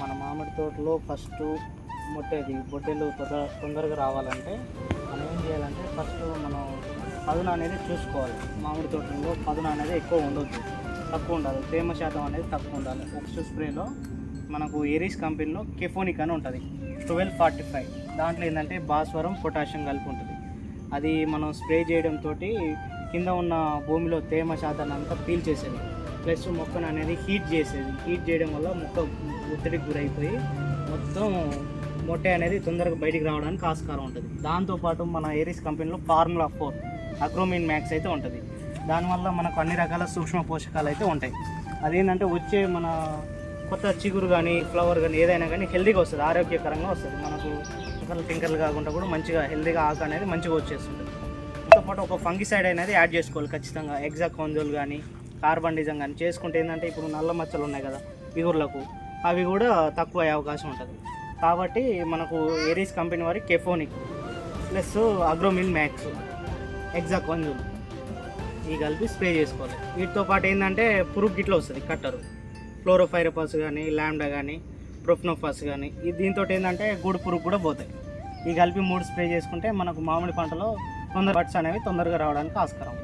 మన మామిడి తోటలో ఫస్ట్ మొట్టేది బొట్టెలు తొందర తొందరగా రావాలంటే మనం ఏం చేయాలంటే ఫస్ట్ మనం పదున అనేది చూసుకోవాలి. మామిడి తోటలో పదున అనేది ఎక్కువ ఉండొద్దు. తక్కువ ఉండాలి. తేమ శాతం అనేది తక్కువ ఉండాలి. ఫస్ట్ స్ప్రేలో మనకు ఎరీస్ కంపెనీలో కెఫోనిక్ అని ఉంటుంది. Twelve forty five. దాంట్లో ఏంటంటే భాస్వరం పొటాషియం కలిపి ఉంటుంది. అది మనం స్ప్రే చేయడంతో కింద ఉన్న భూమిలో తేమ శాతాన్ని అంతా పీల్చేసేది ప్లస్ మొక్కను అనేది హీట్ చేసేది. హీట్ చేయడం వల్ల మొక్క ఒత్తిడికి గురైపోయి మొత్తం మొట్టె అనేది తొందరగా బయటికి రావడానికి ఆస్కారం ఉంటుంది. దాంతోపాటు మన ఏరిస్ కంపెనీలో ఫార్ములా ఫోర్ అక్రోమిన్ మ్యాక్స్ అయితే ఉంటుంది. దానివల్ల మనకు అన్ని రకాల సూక్ష్మ పోషకాలు అయితే ఉంటాయి. అదేంటంటే వచ్చే మన కొత్త చిగురు కానీ ఫ్లవర్ కానీ ఏదైనా కానీ హెల్దీగా వస్తుంది ఆరోగ్యకరంగా వస్తుంది. మనకు అసలు టింకర్లు కాకుండా కూడా మంచిగా హెల్దీగా ఆకు అనేది మంచిగా వచ్చేస్తుంటుంది. దాంతోపాటు ఒక ఫంగిసైడ్ అనేది యాడ్ చేసుకోవాలి ఖచ్చితంగా. ఎగ్జా కొంజోల్ కానీ కార్బండిజం కానీ చేసుకుంటే ఏంటంటే ఇప్పుడు నల్ల మచ్చలు ఉన్నాయి కదా ఇగుర్లకు అవి కూడా తక్కువ అయ్యే అవకాశం ఉంటుంది. కాబట్టి మనకు ఏరీస్ కంపెనీ వారి కెఫోనిక్ ప్లస్ అగ్రోమిన్ మ్యాక్స్. ఎగ్జాక్ట్ కొంజోల్ ఇవి కలిపి స్ప్రే చేసుకోవాలి. వీటితో పాటు ఏంటంటే పురుగు గిట్ల వస్తుంది కట్టరు. ఫ్లోరోఫైరపస్ కానీ ల్యాండా కానీ ప్రొఫ్నోఫాస్ కానీ దీంతో ఏంటంటే గూడు పురుగు కూడా పోతాయి. ఇవి కలిపి మూడు స్ప్రే చేసుకుంటే మనకు మామిడి పంటలో తొందర బట్స్ అనేవి తొందరగా రావడానికి ఆస్కారం.